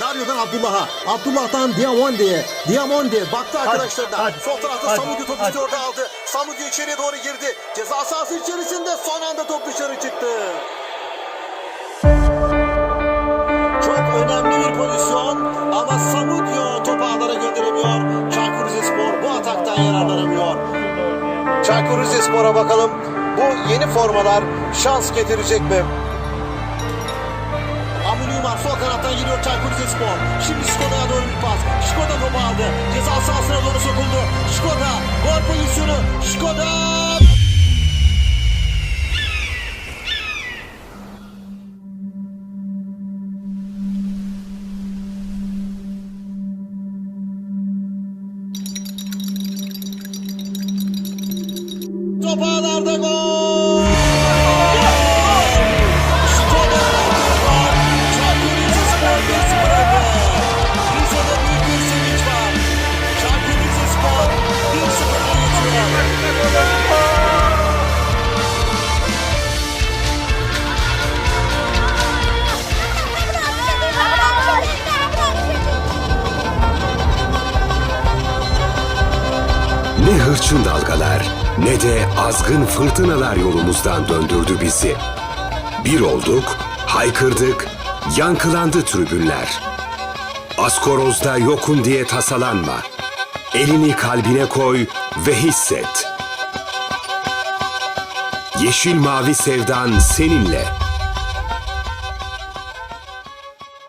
Dario'dan Abdullah'a. Abdullah'tan Diamonde. Diamonde baktı arkadaşlarına. Sol tarafta Samudio topu hadi. istiyordu aldı. Samudio içeriye doğru girdi. Ceza sahası içerisinde son anda top dışarı çıktı. Çok önemli bir pozisyon ama Samudio topu ağlara gönderemiyor. Çaykur Rizespor bu ataktan yararlanamıyor. Çaykur Rizespor'a bakalım. Bu yeni formalar şans getirecek mi? Aminu var sol kanattan giriyor Çaykur Rizespor. Şimdi Şkoda'ya doğru bir pas. Şkoda topu aldı. Ceza sahasına doğru sokuldu. Şkoda gol pozisyonu. Şkoda Top ağlarda gol! Ne hırçın dalgalar ne de azgın fırtınalar yolumuzdan döndürdü bizi. Bir olduk, haykırdık, yankılandı tribünler. Askoroz'da yokum diye tasalanma. Elini kalbine koy ve hisset. Yeşil mavi sevdan seninle.